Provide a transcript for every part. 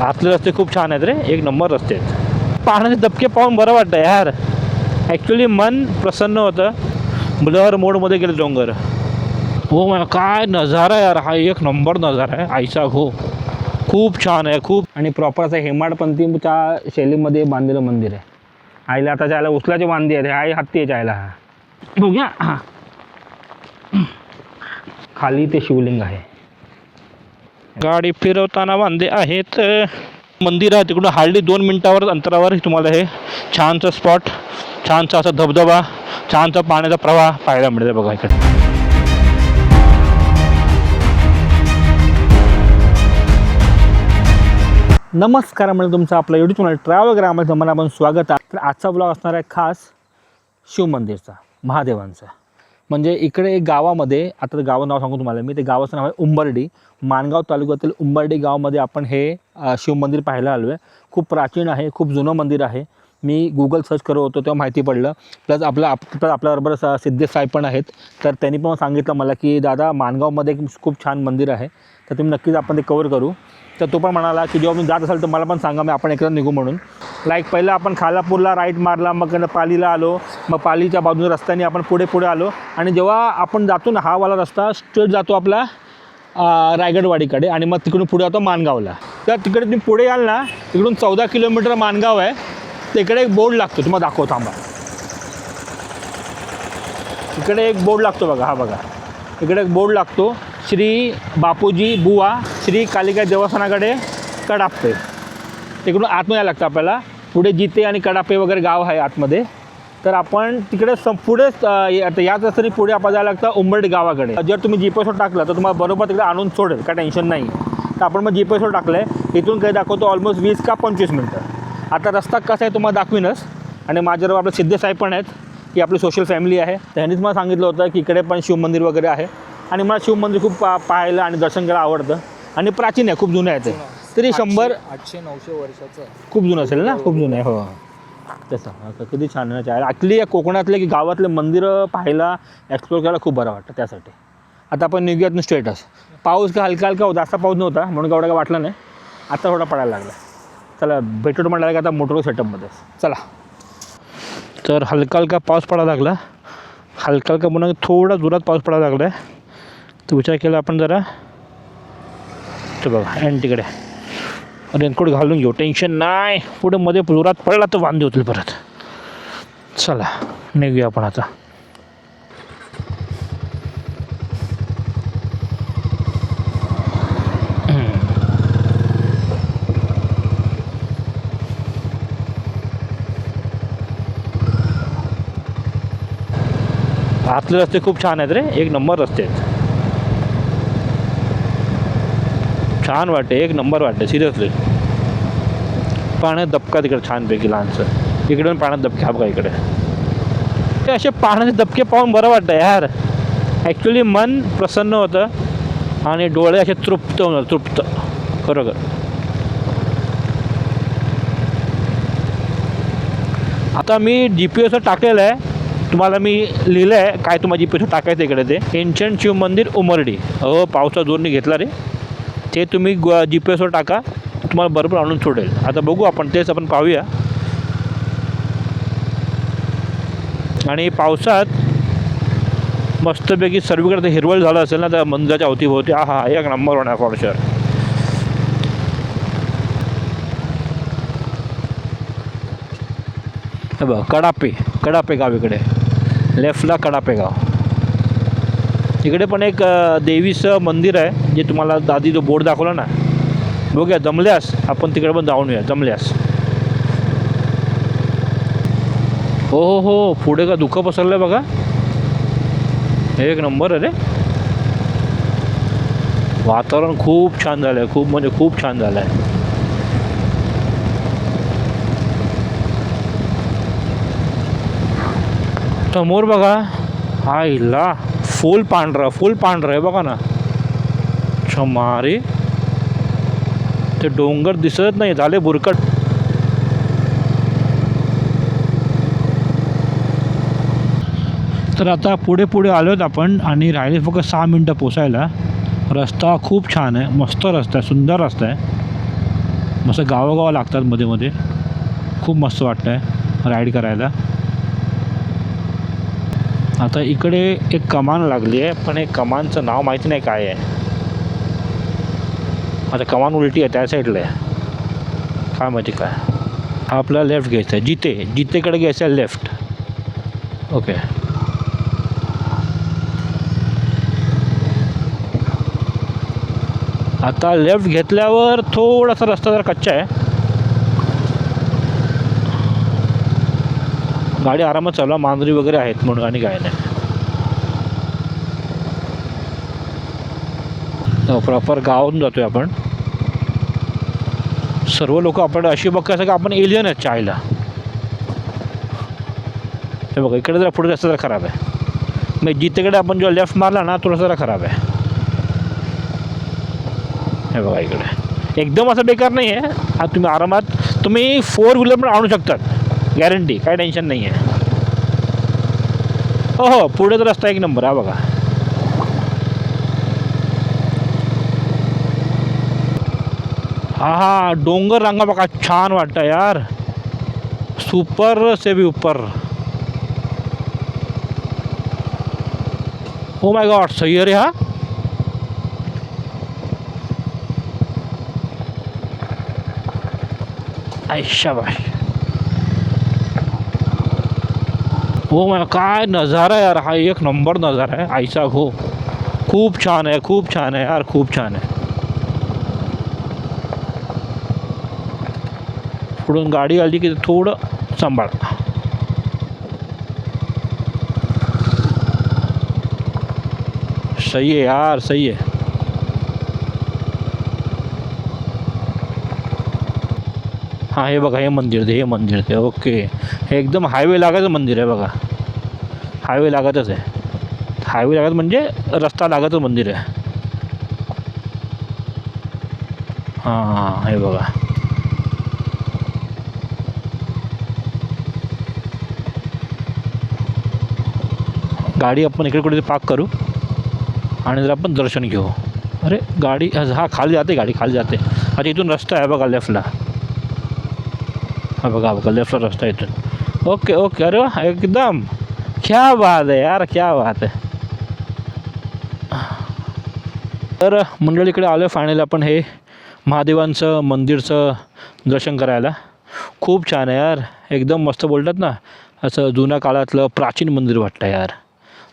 आतले रस्ते खूप छान आहेत रे. एक नंबर रस्ते आहेत. पाण्याचे धबके पाहून बरं वाटतं यार. ॲक्च्युली मन प्रसन्न होतं. ब्लर मोडमध्ये गेले डोंगर. हो मला काय नजारा यार. हा एक नंबर नजारा आहे. आईचा हो. खूप छान आहे. खूप आणि प्रॉपर असं हेमाडपंथीच्या शैलीमध्ये बांधलेलं मंदिर आहे. आईला आता जायला उचलाचे बांधे आहेत आई हत्ती आहे जायला. हा बघूया. हां खाली ते शिवलिंग आहे. गाडी फिरवताना वांदे आहेत. मंदिर आहे तिकडून हार्डली दोन मिनटावर अंतरावर तुम्हाला हे छानचा स्पॉट छानसा असा धबधबा छानसा पाण्याचा प्रवाह पाहायला मिळते बघा इकडे. नमस्कार म्हणजे तुमचं आपलं एवढी चॅनल ट्रॅव्हल ग्रामचं मला आपण स्वागत आहे. तर आजचा ब्लॉग असणार आहे खास शिवमंदिरचा महादेवांचा. म्हणजे इकडे एक गावामध्ये आता गावं नाव सांगू तुम्हाला मी ते गावाचं नाव आहे उंबर्डी. माणगाव तालुक्यातील उंबर्डी गावामध्ये आपण हे शिवमंदिर पाहायला आलो आहे खूप प्राचीन आहे खूप जुनं मंदिर आहे. मी गुगल सर्च करत होतो तेव्हा माहिती पडलं. प्लस आपलं आप प्लस आपल्याबरोबर स- सिद्धेश साहेब पण आहेत. तर त्यांनी पण सांगितलं मला की दादा माणगावमध्ये खूप छान मंदिर आहे. तर तुम्ही नक्कीच आपण ते कवर करू. तर तो पण म्हणाला की जेव्हा मी जात असाल तर मला पण सांगा मी आपण एकदा निघू म्हणून. लाईक पहिलं आपण खालापूरला राईट मारला मग पालीला आलो मग पालीच्या बाजूने रस्त्याने आपण पुढे पुढे आलो. आणि जेव्हा आपण जातो ना हावाला रस्ता स्ट्रेट जातो आपला रायगडवाडीकडे आणि मग तिकडून पुढे जातो मानगावला. तर तिकडे तुम्ही पुढे याल ना तिकडून चौदा किलोमीटर मानगाव आहे. तिकडे एक बोर्ड लागतो तुम्हाला दाखव थांबा. इकडे एक बोर्ड लागतो बघा हा बघा. इकडे एक बोर्ड लागतो. श्री बापूजी बुवा श्री कालिका देवस्थानाकडे कडाप्पे तिकडून आतमध्ये यायला लागतं आपल्याला. पुढे जिते आणि कडापे वगैरे गाव आहे आतमध्ये. तर आपण तिकडे सं पुढेच आता याच रस्त्याने पुढे आपण जायला लागतं उंबर्डी गावाकडे. जर तुम्ही जीपेसवर टाकलं तर तुम्हाला बरोबर तिकडे आणून सोडेल काय टेन्शन नाही. तर आपण मग जीपेसवर टाकलं आहे इथून काही दाखवतो ऑलमोस्ट वीस का पंचवीस मिनटं. आता रस्ता कसा आहे तुम्हाला दाखवीनच. आणि माझ्याबरोबर आपले सिद्धे साहेब पण आहेत. की आपली सोशल फॅमिली आहे. त्यांनीच मला सांगितलं होतं की इकडे पण शिवमंदिर वगैरे आहे. आणि मला शिवमंदिर खूप पा पाहायला आणि दर्शन करायला आवडतं. आणि प्राचीन आहे खूप जुनं आहे ते. तरी शंभर आठशे नऊशे वर्षाचं. खूप जुनं असेल ना? खूप जुनं आहे हो. तसं. किती छान आहे. ॲक्च्युली या कोकणातले की गावातले मंदिरं पाहायला एक्सप्लोर करायला खूप बरं वाटतं त्यासाठी. आता आपण निघूयात स्टेटस पाऊस का हलका हलका होता जास्त पाऊस नव्हता म्हणून एवढा काय वाटला नाही. आता थोडा पडायला लागला. चला भेटू म्हणाला की आता मोटर सेटअपमध्ये चला. तर हलका हलका पाऊस पडायला लागला. हलका हलका म्हणून थोडा जोरात पाऊस पडायला लागला आहे तर विचार केला आपण जरा. तर बघा अँड तिकडे. रेनकोट घालून घेऊ टेन्शन नाही. पुढे मध्ये जोरात पडला तर वांदे होतील परत. चला निघूया आपण आता. आतले रस्ते खूप छान आहेत रे. एक नंबर रस्ते आहेत. छान वाटते एक नंबर वाटते सिरियसली पाण्यात दबका तिकडे छानपैकी लहानसं. इकडे पाण्यात दबके हा बघा इकडे. ते असे पाण्याचे दबके पाहून बरं वाटतं यार. ॲक्च्युली मन प्रसन्न होतं आणि डोळे असे तृप्त होणार तृप्त. खरोखर. आता मी जी पी एसवर टाकलेलं आहे. तुम्हाला मी लिहिलं आहे काय तुम्हाला जी पी एसवर टाकायचं इकडे ते. एन्शंट शिव मंदिर उमरडी अहो पावसा जोरने घेतला रे. ते तुम्ही जी पी एसवर टाका. तुम्हाला बरोबर आणून सोडेल. आता बघू आपण तेच आपण पाहूया. आणि पावसात मस्तपैकी सर्वीकडे तर हिरवळ झालं असेल ना तर मंदिराच्या अवतीभोवती हा हा एक नंबर होणार फॉर हे बघ कडापे कडापे गाव इकडे. लेफ्टला कडापे गाव. इकडे पण एक देवीचं मंदिर आहे जे तुम्हाला आधी जो बोर्ड दाखवला ना बघूया जमल्यास आपण तिकडे पण जाऊन येऊया जमल्यास. हो हो हो पुढे का दुःख पसरलं आहे बघा एक नंबर अरे वातावरण खूप छान झालं आहे खूप म्हणजे खूप छान झालं आहे समोर बघा हा इल्ला. फुल पांढरा फुल पांढरा आहे बघा ना. छमारे. ते डोंगर दिसत नाही झाले बुरकट. तर आता पुढे पुढे आलो आहेत आपण आणि राहिले फक्त सहा मिनटं पोचायला. रस्ता खूप छान आहे मस्त रस्ता आहे सुंदर रस्ता आहे. मस्त गावोगाव लागतात मध्ये मध्ये. खूप मस्त वाटतं आहे राईड करायला. आता इकडे एक कमान लागली आहे पण एक कमानचं नाव माहिती नाही काय आहे. आता कमान उलटी आहे त्या साईडला आहे. काय माहिती काय? हा आपला लेफ्ट घ्यायचा आहे. जिते जितेकडे घ्यायचं आहे लेफ्ट ओके आता लेफ्ट घेतल्यावर थोडासा रस्ता जरा कच्चा आहे. गाडी आरामात चालवा मांजरी वगैरे आहेत म्हणून आणि काय नाही. हो, प्रॉपर गावातून जातोय आपण. सर्व लोक आपण अशी बघायचं की आपण एलियन आहेत चायला. हे बघा इकडे जरा पुढे रस्ता जरा खराब आहे. मग जितेकडे आपण जेव्हा लेफ्ट मारला ना तो रस्ता जरा खराब आहे. हे बघा इकडे. एकदम असं बेकार नाही आहे हा तुम्ही आरामात तुम्ही फोर व्हीलर पण आणू शकतात. गॅरंटी काय टेन्शन नाही हो हो पुढे तर रस्ता एक नंबर हा बघा. हा हा, डोंगर रांगा बघा, छान वाटतं यार. सुपर से भी ऊपर ओ माय गॉड सही आहे रे हा. आय शाबाश. हो मला काय नज़ारा यार, हा एक नंबर नज़ारा आहे आईचा हो खूप छान आहे खूप छान आहे यार खूप छान आहे पुढून गाडी आली की थोडं सांभाळ सही आहे यार, सही आहे हां हे बघा हे मंदिर ते हे मंदिर ते ओके. हे एकदम हायवे लागायचं मंदिर आहे बघा. हायवे लागतच आहे. हायवे लागत म्हणजे रस्ता लागतच मंदिर आहे. हां हे बघा. गाडी आपण इकडे कुठे पार्क करू आणि जर आपण दर्शन घेऊ. अरे गाडी हा खाली जाते गाडी खाली जाते. अच्छा इथून रस्ता आहे बघा लेफ्टला हा बघा बघा लेफ्टला रस्ता आहे इथून. ओके ओके अरे वा एकदम. क्या बात आहे यार क्या बात आहे. तर मंडळीकडे आलो फायनल आपण हे महादेवांचं मंदिरचं दर्शन करायला. खूप छान आहे यार एकदम मस्त बोलतात ना असं जुन्या काळातलं प्राचीन मंदिर वाटतं यार.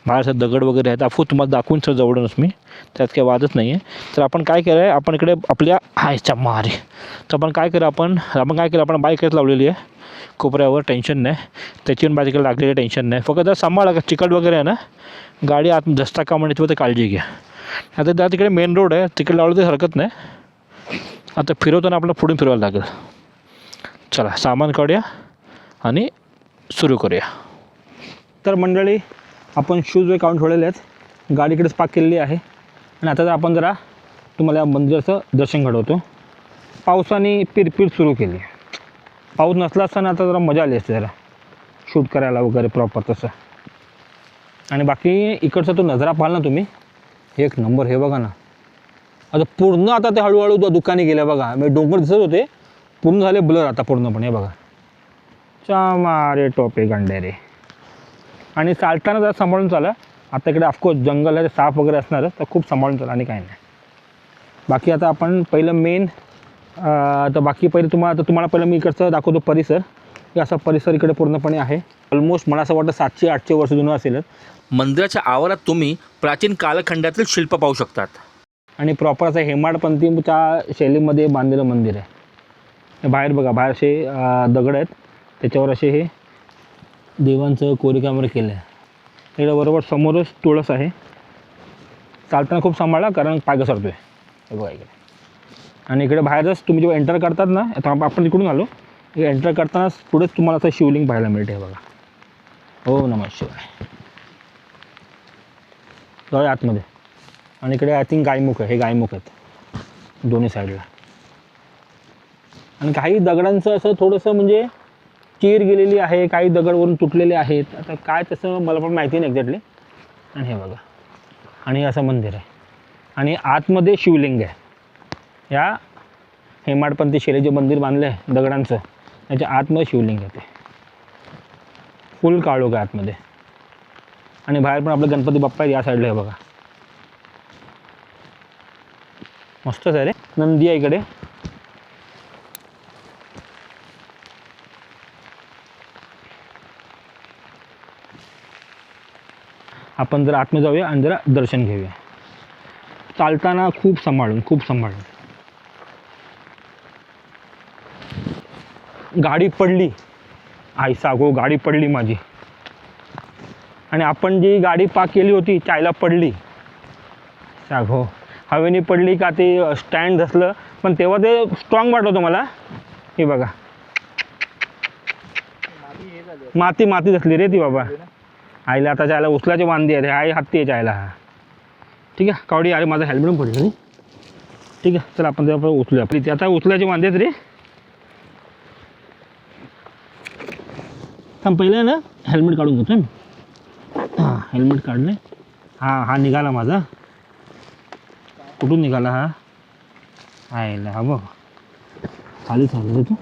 बाहेर दगड वगैरे आहेत अफू तुम्हाला दाखवून सर जवळूनच मी. त्यात काही वादच नाही आहे तर आपण काय केलं आहे आपण इकडे आपल्या हायच्या मारे. तर आपण काय केलं आपण आपण काय केलं आपण बाईकच लावलेली आहे. कोपऱ्यावर टेन्शन नाही. त्याची पण बाजूला लागलेली टेन्शन नाही. फक्त जर सांभाळा का चिकट वगैरे आहे ना? गाडी आत दस्ता का म्हणते तर काळजी घ्या. आता त्या तिकडे मेन रोड आहे तिकडे लावलं तरी हरकत नाही. आता फिरवताना आपल्याला पुढून फिरवायला लागेल. चला सामान काढूया आणि सुरू करूया. तर मंडळी आपण शूज वगैरे काढून ठेवलेले आहेत. गाडीकडेच पार्क केलेली आहे. आणि आता जर आपण जरा तुम्हाला या मंदिराचं दर्शन घडवतो. पावसाने पिरपीर सुरू केली. पाऊस नसला असताना आता जरा मजा आली असते जरा. शूट करायला वगैरे प्रॉपर तसं. आणि बाकी इकडचा तो नजरा पाहाल ना तुम्ही. एक नंबर हे बघा ना. आता पूर्ण आता ते हळूहळू दु- दुकाने गेले बघा. म्हणजे डोंगर दिसत होते. पूर्ण झाले ब्लर आता पूर्णपणे बघा. बघा चामारे टोपे गंडेरे आणि चालताना जरा सांभाळून चाला. आता इकडे ऑफकोर्स जंगल आहे साफ वगैरे असणारच तर खूप सांभाळून चाला आणि काही नाही. बाकी आता आपण पहिलं मेन तर बाकी पहिले तुम्हाला आता तुम्हाला पहिलं मी इकडचं दाखवतो परिसर. की असा परिसर इकडे पूर्णपणे आहे. ऑलमोस्ट मला असं वाटतं सातशे आठशे वर्ष जुनं असेलच मंदिराच्या आवारात तुम्ही प्राचीन कालखंडातील शिल्प पाहू शकतात. आणि प्रॉपर असं हेमाडपंथीच्या शैलीमध्ये बांधलेलं मंदिर आहे. बाहेर बघा बाहेर असे दगड आहेत. त्याच्यावर असे हे देवांचं कोरीकाम केलं आहे इकडे बरोबर समोरच तुळस आहे. चालताना खूप सांभाळा कारण पाय घसरतो आहे बघा इकडे. आणि इकडे बाहेरच तुम्ही जेव्हा एंटर करतात ना आता आपण तिकडून आलो. एंटर करतानाच पुढेच तुम्हाला असं शिवलिंग पाहायला मिळते हे बघा. हो नमः शिवाय. जाऊया आतमध्ये. आणि इकडे आय थिंक गायमुख आहे. हे गायमुख आहेत. दोन्ही साईडला आणि काही दगडांचं असं थोडंसं म्हणजे चीर गेलेली आहे काही दगडवरून तुटलेले आहेत. आता काय तसं मला पण माहिती नाही एक्झॅक्टली. आणि हे बघा. आणि असं मंदिर आहे. आणि आतमध्ये शिवलिंग आहे. या हेमाडपंथी शैलीचे मंदिर बांधलं आहे दगडांचं त्याच्या आतमध्ये शिवलिंग आहे ते. फुल काळोख आहे आतमध्ये. आणि बाहेर पण आपलं गणपती बाप्पा आहे या साईडला आहे बघा. मस्तच आहे रे. नंदी आहे इकडे. आपण जरा आतमध्ये जाऊया आणि जरा दर्शन घेऊया. चालताना खूप सांभाळून खूप सांभाळून. गाडी पडली. आई सागो गाडी पडली माझी. आणि आपण जी गाडी पाक केली होती चायला पडली. सागो हवेने पडली का ते स्टँड धसलं पण तेव्हा ते स्ट्रॉंग वाटत होतं मला. हे बघा. माती माती माती धसली रे ती बाबा. आईला आता जायला उचलाचे वांदे आहेत आई हत्ती आहे जायला. ठीक आहे? कावडी अरे माझं हेल्मेट पडलं रे. ठीक आहे? चला आपण त्या उचलूया. आपली ते आता उचलाचे वांदे आहेत रे. थांब पहिले ना हेल्मेट काढून घेतो मी. हां हेल्मेट काढले हां हा निघाला माझा. कुठून निघाला हा? आयला हा बघ. खाली चालू तू.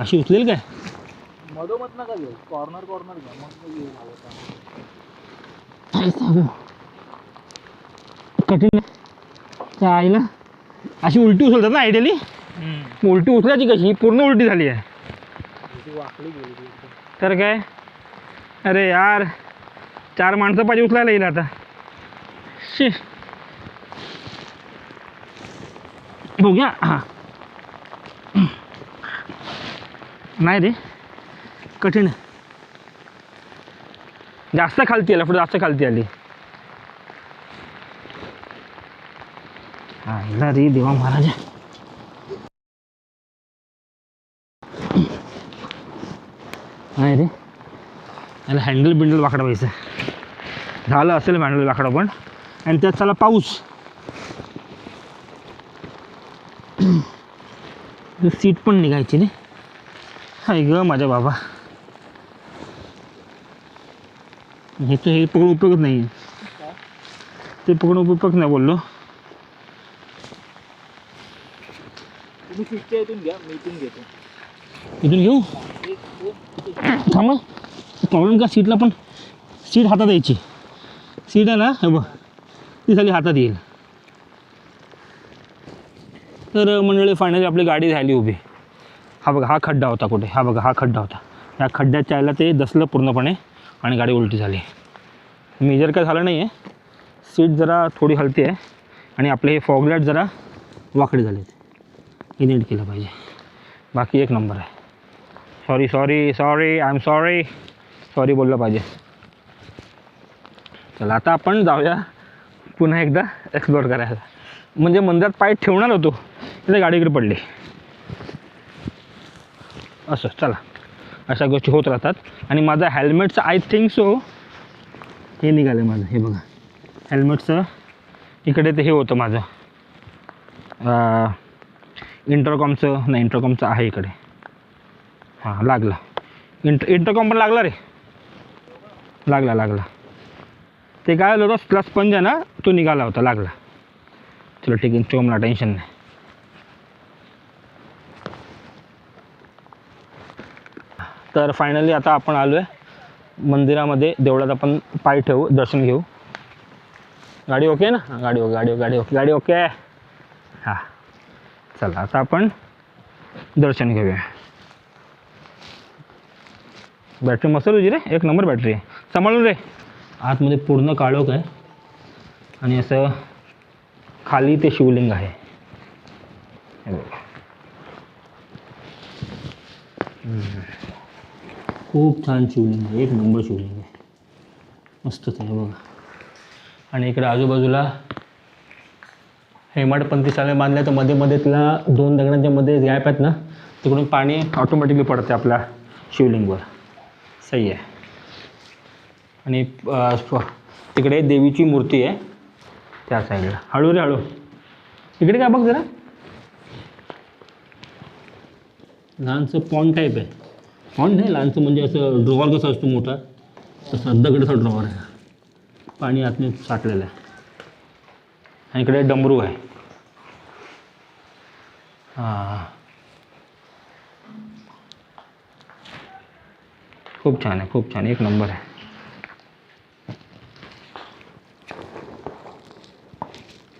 अशी उचलेल काय? मधोमध नका घेऊ. कॉर्नर कॉर्नर घ्या. मग येऊ हवं तर. कठीण त्या आईला. अशी उलटी उचलतात ना आयडियली उलटी उचलायची कशी? पूर्ण उलटी झाली आहे. गेली. तर काय? अरे यार चार माणसं पाहिजे उचलायला येईल आता. शी. बघूया. हां. नाही रे. कठीण आहे. जास्त खालती आला पुढे जास्त खालती आली. रे देवा महाराज. नाही रे. याला हँडल बिंडल वाकडा व्हायचं झालं असेल हँडल वाकडा पण. आणि त्यात चला पाऊस. सीट पण निघायची रे. हाय ग माझ्या बाबा. हे तर हे पकडून उपयोगच नाही आहे. ते पकडून उपयोग नाही बोललो. तुम्ही इथून घ्या मी इथून घेतो. इथून घेऊ? एक दोन थांबा प्रॉब्लेम का सीटला पण सीट हातात यायची. सीट आहे ना? हे बघ. ती झाली हातात येईल. तर मंडळी फायनली आपली गाडी झाली उभी. हा बघा हा खड्डा होता कुठे? हा बघा हा खड्डा होता. या खड्ड्यात चायला ते दसलं पूर्णपणे. आणि गाडी उलटी झाली. मेजर काय झालं नाही आहे सीट जरा थोडी हलती आहे. आणि आपले हे फॉगलाईट जरा वाकडे झाले हे नीट केलं पाहिजे. बाकी एक नंबर आहे. Sorry sorry sorry I'm sorry sorry बोललं पाहिजे. चला आता आपण जाऊया पुन्हा एकदा एक्सप्लोअर करायला. म्हणजे मंदिरात पाय ठेवणार होतो तिथे गाडी इकडे पडली. असं चला. अशा गोष्टी होत राहतात. आणि माझं हेल्मेटचं आय थिंक सो हे निघालं माझं. हे बघा. हेल्मेटचं इकडे ते हे होतं माझं. इंटरकॉमचं नाही इंटरकॉमचं आहे इकडे. हां लागला. इंटर इंटरकॉम पण लागला रे. लागला लागला. ते काय झालं होतं? प्लस स्पंज आहे ना? तो निघाला होता लागला. चलो ठीक आहे. इंटरकॉमला टेन्शन नाही. तर फायनली आता आपण आलो आहे मंदिरामध्ये. देवळात आपण पाय ठेवू दर्शन घेऊ. गाडी ओके ना? हां गाडी ओके गाडी ओके गाडी ओके गाडी ओके हां. चला आता आपण दर्शन घेऊया. बॅटरी मस्त तुझी रे. एक नंबर बॅटरी आहे सांभाळून रे. आतमध्ये पूर्ण काळोख आहे. आणि असं खाली ते शिवलिंग आहे. हे बघा. खूप छान शिवलिंग आहे. एक नंबर शिवलिंग आहे. मस्तच आहे बघा. आणि इकडे आजूबाजूला हेमाडपंथी शाळे बांधल्या तर मध्ये मध्ये तिला दोन दगडांच्या मध्ये गॅप आहेत ना तिकडून पाणी ऑटोमॅटिकली पडते आपल्या शिवलिंगवर. सही आहे. आणि तिकडे देवीची मूर्ती आहे. त्या साईडला हळू रे हळू. इकडे काय बघ जरा. लहानसं पॉन्ड टाईप आहे. फॉन्ट नाही लहानसं म्हणजे असं ड्रॉवर कसं असतो मोठा? तसं दगडचा ड्रॉवर आहे. पाणी आतने साठलेलं आहे. आणि इकडे डमरू आहे. हां. खूप छान आहे खूप छान. एक नंबर आहे.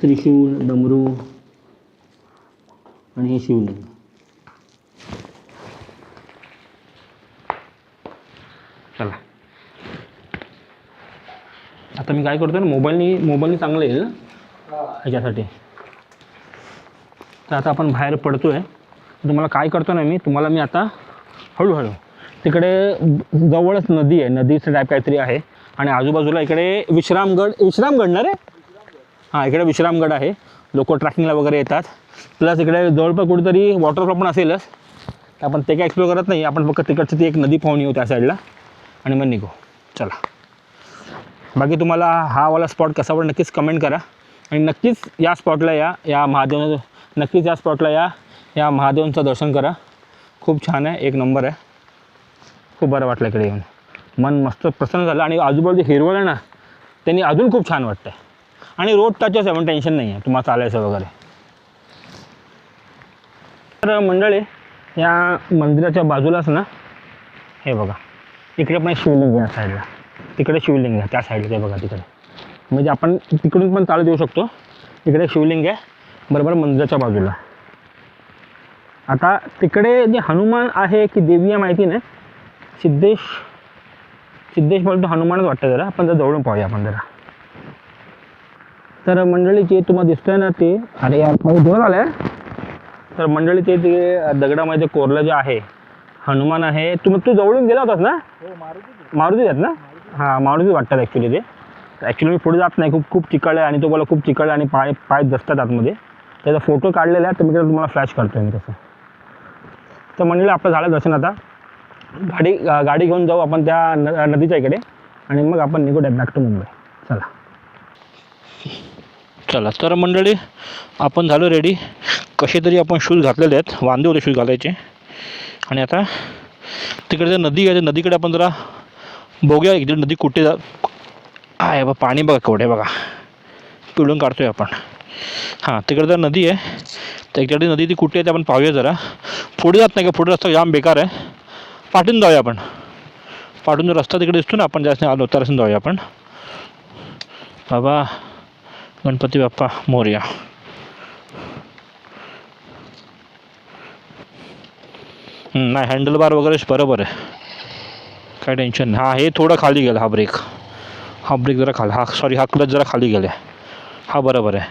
त्रिशूळ डमरू आणि हे शिवलिंग चला आता मी काय करतो ना मोबाईलनी मोबाईलनी चांगलं येईल. ना ह्याच्यासाठी तर आता आपण बाहेर पडतो आहे तुम्हाला काय करतो ना मी तुम्हाला मी आता हळूहळू तिकडे जवळच नदी आहे. नदीचं टाईप काहीतरी आहे. आणि आजूबाजूला इकडे विश्रामगड विश्रामगड ना रे? हां इकडे विश्रामगड आहे. लोक ट्रॅकिंगला वगैरे येतात. प्लस इकडे जवळपास कुठेतरी वॉटरफॉल पण असेलच. तर आपण ते काय एक्सप्लोर करत नाही. आपण फक्त तिकडची ती एक नदी पाहून येऊ त्या साईडला आणि मग निघू. चला. बाकी तुम्हाला हा वाला स्पॉट कसा वाटला नक्कीच कमेंट करा. आणि नक्कीच या स्पॉटला या या महादेव नक्कीच या स्पॉटला या या महादेवांचं दर्शन करा. खूप छान आहे एक नंबर आहे. खूप बरं वाटलं इकडे येऊन. मन मस्त प्रसन्न झालं आणि आजूबाजूचे हिरवळ आहे ना त्यांनी अजून खूप छान वाटतं आहे आणि रोड टचच आहे पण टेन्शन नाही आहे तुम्हाला चालायचं वगैरे. तर मंडळी या मंदिराच्या बाजूलाच ना हे बघा इकडे पण एक शिवलिंग आहे या साईडला तिकडे शिवलिंग आहे त्या साईडला बघा तिकडे. म्हणजे आपण तिकडून पण चालत येऊ शकतो. इकडे शिवलिंग आहे बरोबर मंदिराच्या बाजूला. आता तिकडे जे हनुमान आहे की देवी आहे माहिती नाही. सिद्धेश सिद्धेश बोलतो हनुमानच वाटतं जरा. आपण जरा जवळून पाहूया आपण जरा. तर मंडळी जे तुम्हाला दिसतंय ना ते अरे यार जोर आलाय. तर मंडळी ते दगडामध्ये कोरलं जे आहे हनुमान आहे तू तू जवळून गेला होतास ना? हो मारुती मारुती आहेत ना? हां माणूसच वाटतात ॲक्च्युली ते. ॲक्च्युली मी पुढे जात नाही खूप खूप चिकळ आहे आणि तो बोला खूप चिकळ आहे आणि पाय पाय दसतात आतमध्ये. त्याचा फोटो काढलेला आहे तर मी तुम्हाला फ्लॅश करतो मी तसं. तर मंडळी आपलं झालं दर्शन आता. गाडी गाडी घेऊन जाऊ आपण त्या न नदीच्या इकडे. आणि मग आपण निघू बॅक टू मुंबई चला. चला तर मंडळी आपण झालो रेडी कसे तरी आपण शूज घातलेले आहेत. वांदे होते शूज घालायचे. आणि आता तिकडे जर नदी आहे नदीकडे आपण जरा बघूया इकडे नदी कुठे जा आहे बा पाणी बघा केवढे बघा. पिळून काढतोय आपण. हां तिकडे जर नदी आहे. तर इकडे नदी ती कुठे आहे ते आपण पाहूया जरा. पुढे जात नाही का? पुढे रस्ता जाम बेकार आहे. पाठून जाऊया आपण. पाठून जो रस्ता तिकडे दिसतो ना आपण जास्त आलो तर असून जाऊया आपण. बाबा गणपती बाप्पा मोर्या. नाही हँडल बार वगैरे बरोबर आहे. काय टेन्शन नाही. हा हे थोडं खाली गेलं हा ब्रेक हा ब्रेक जरा खाली हा सॉरी हा क्लच जरा खाली गेला हा बरोबर आहे.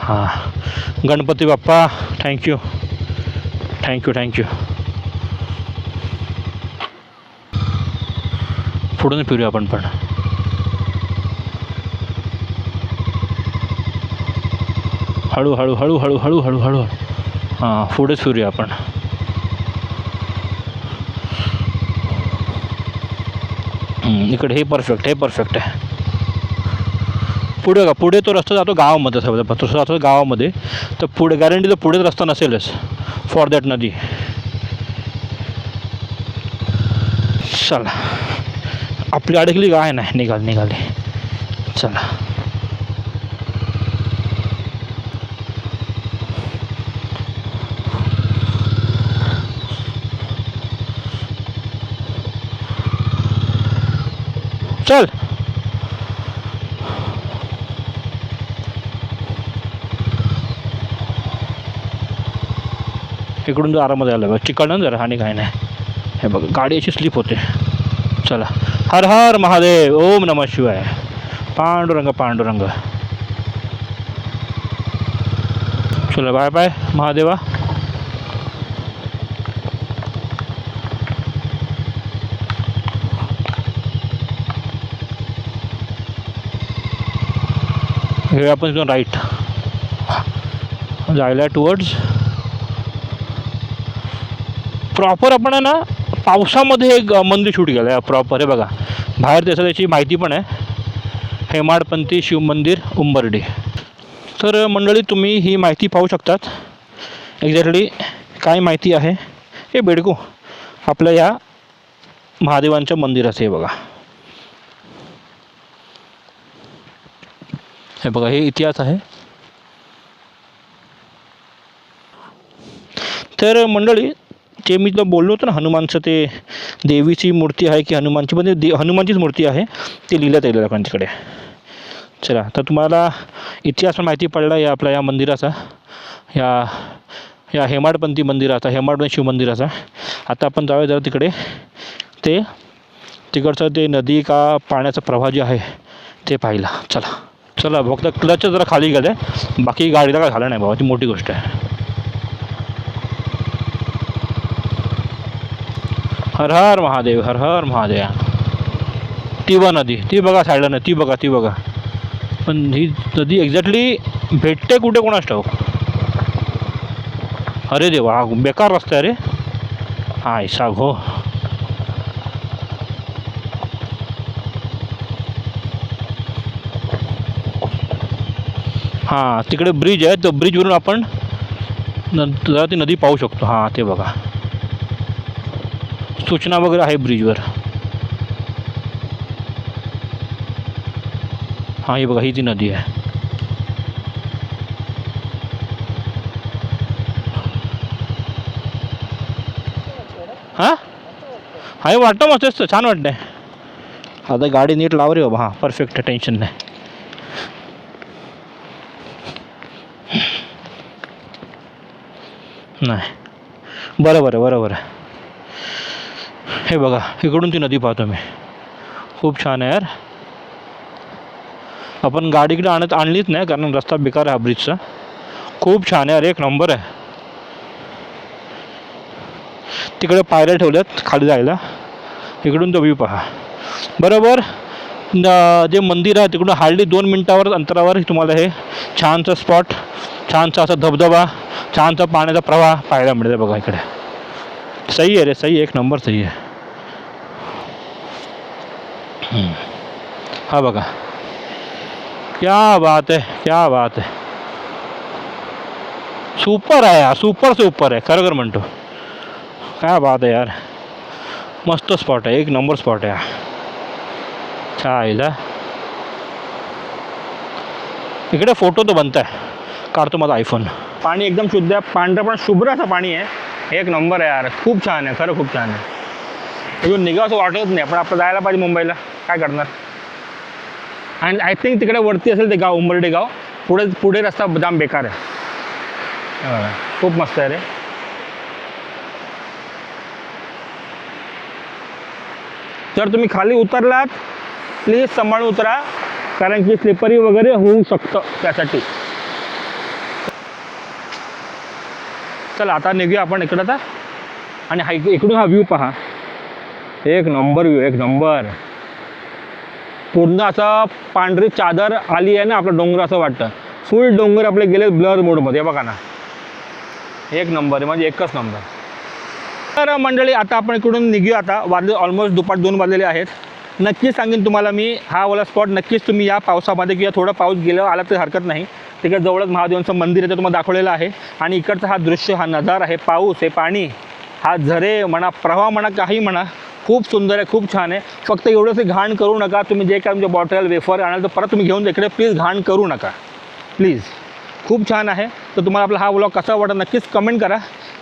हां. Ganpati Bappa thank you thank you thank you पुढून फिरूया आपण पण. हळूहळू हळूहळू हळूहळू हळूहळू हां पुढेच फिरूया आपण. इकडे हे परफेक्ट हे परफेक्ट आहे. पुढे का पुढे तो रस्ता जातो गावामध्ये समजा तो जातो गावामध्ये. तर पुढे गॅरंटी तर पुढेच रस्ता नसेलच फॉर दॅट नदी. चला. आपली अडकली गाय नाही निघाल निघाली. चला. चल. इकडून जर आरामात यायला बघ चिकन जरा आणि काय नाही. हे बघ गाडी अशी स्लिप होते. चला. हर हर महादेव ओम नमः शिवाय. पांडुरंग पांडुरंग. चला बाय बाय महादेवा. हे आपण इथून राईट जायला टुवर्ड्स प्रॉपर आपण आहे ना पावसामध्ये एक मंदिर शूट केलं आहे प्रॉपर हे बघा. बाहेर त्याचं त्याची माहिती पण आहे. हेमाडपंथी शिव मंदिर उंबर्डी. तर मंडळी तुम्ही ही माहिती पाहू शकतात. एक्झॅक्टली काय माहिती आहे? हे बेडको. आपल्या या महादेवांच्या मंदिराचं हे बघा. हे बघा हे इतिहास आहे. तर मंडळी ते मी तुला बोललो होतो ना हनुमानचं ते देवीची मूर्ती आहे की हनुमानची पण दे हनुमानचीच मूर्ती आहे ते लिहिलं आहे लोकांच्याकडे. चला तर तुम्हाला इतिहास पण माहिती पडला या आपल्या या मंदिराचा या या हेमाडपंथी मंदिराचा हेमाडपंथी शिवमंदिराचा आता आपण जाऊया जरा तिकडे. ते तिकडचं ते नदी का पाण्याचा प्रवाह जे आहे ते पाहिला. चला. चला फक्त क्लच जरा खाली गेलं. बाकी गाडीला काय झालं नाही बाबा ती मोठी गोष्ट आहे. हर हर महादेव हर हर महादेव. ती बघा नदी ती बघा साईडला नाही ती बघा ती बघा. पण ही नदी एक्झॅक्टली भेटते कुठे कोणाच ठाऊक? अरे देवा हा बेकार रस्ता आहे रे. हा साग हो. हां तिकडे ब्रिज आहे. तो ब्रिजवरून आपण न जरा ती नदी पाहू शकतो. हां ते बघा. सूचना वगैरे आहे ब्रिजवर हां हे बघा ही ती नदी आहे. हां? हे वाटतं मस्त छान वाटतंय. आता गाडी नीट लाव रे बाबा. हां परफेक्ट टेन्शन नाही. नाही. बरोबर आहे बरोबर आहे हे बघा इकडून ती नदी पाहतो मी. खूप छान आहे यार. आपण गाडीकडे आणत आणलीच नाही कारण रस्ता बेकार आहे हा ब्रिजचा खूप छान आहे यार एक नंबर आहे. तिकडे पायऱ्या ठेवल्यात खाली जायला. इकडून तो व्ह्यू पहा. बरोबर? जे मंदिर आहे तिकडून हार्डली दोन मिनटावर अंतरावर तुम्हाला हे. छानसा स्पॉट छानसा असा धबधबा छानसा पाण्याचा प्रवाह पाहायला मिळते बघा इकडे. सही आहे रे सही आहे, एक नंबर सही आहे. हा बघा. क्या बात आहे क्या बात आहे. सुपर आहे यार सुपर सुपर आहे खरं खरं म्हणतो. काय बात आहे यार. मस्त स्पॉट आहे एक नंबर स्पॉट आहे हा. इकडे फोटो तो बनत आहे काढतो माझा आयफोन पाणी एकदम शुद्ध आहे. पांढरं पण शुभ्र असं पाणी आहे. एक नंबर आहे यार. खूप छान आहे. खरं खूप छान आहे. अजून निघा असं वाटत नाही. पण आपलं जायला पाहिजे मुंबईला. काय करणार? आणि आय थिंक तिकडे वरती असेल ते गाव उंबर्डे गाव. पुढे पुढे रस्ता जाम बेकार आहे. खूप मस्त आहे रे. जर तुम्ही खाली उतरलात प्लीज सांभाळून उतरा कारण की स्लिपरी वगैरे होऊ शकतं त्यासाठी. चला आता निघूया आपण इकडं आता. आणि हा इकडून हा व्ह्यू पहा. एक नंबर व्ह्यू एक नंबर पूर्ण असं पांढरी चादर आली आहे ना आपलं डोंगर असं वाटतं. फुल डोंगर आपले गेले ब्लर मोडमध्ये बघा ना. एक नंबर आहे म्हणजे एकच नंबर तर मंडळी आता आपण इकडून निघूया आता. वाजले ऑलमोस्ट दुपार दोन वाजलेले आहेत. नक्कीच सांगेन तुम्हाला मी. हा वाला स्पॉट नक्कीच तुम्ही या पावसामध्ये किंवा थोडा पाऊस गेला आला तरी हरकत नाही. तिकडे जवळच महादेवांचं मंदिर आहे ते तुम्हाला दाखवलेलं आहे. आणि इकडचा हा दृश्य हा नजारा आहे पाऊस हे पाणी. हा झरे म्हणा प्रवाह म्हणा काही म्हणा खूप सुंदर आहे खूप छान आहे. फक्त एवढंच घाण करू नका. तुम्ही जे काय तुमच्या बॉटल वेफर आणाल तर परत तुम्ही घेऊन जा इकडे. प्लीज घाण करू नका. प्लीज खूप छान आहे. तर तुम्हाला आपला हा ब्लॉग कसा वाटत नक्कीच कमेंट करा.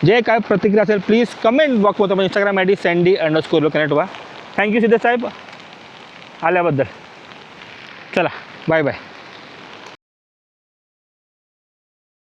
जे काय प्रतिक्रिया असेल प्लीज कमेंट बॉक्समध्ये Instagram I D Sandy underscore connect व्हा थँक्यू सिद्धेश साहेब. आल्याबद्दल. चला बाय बाय.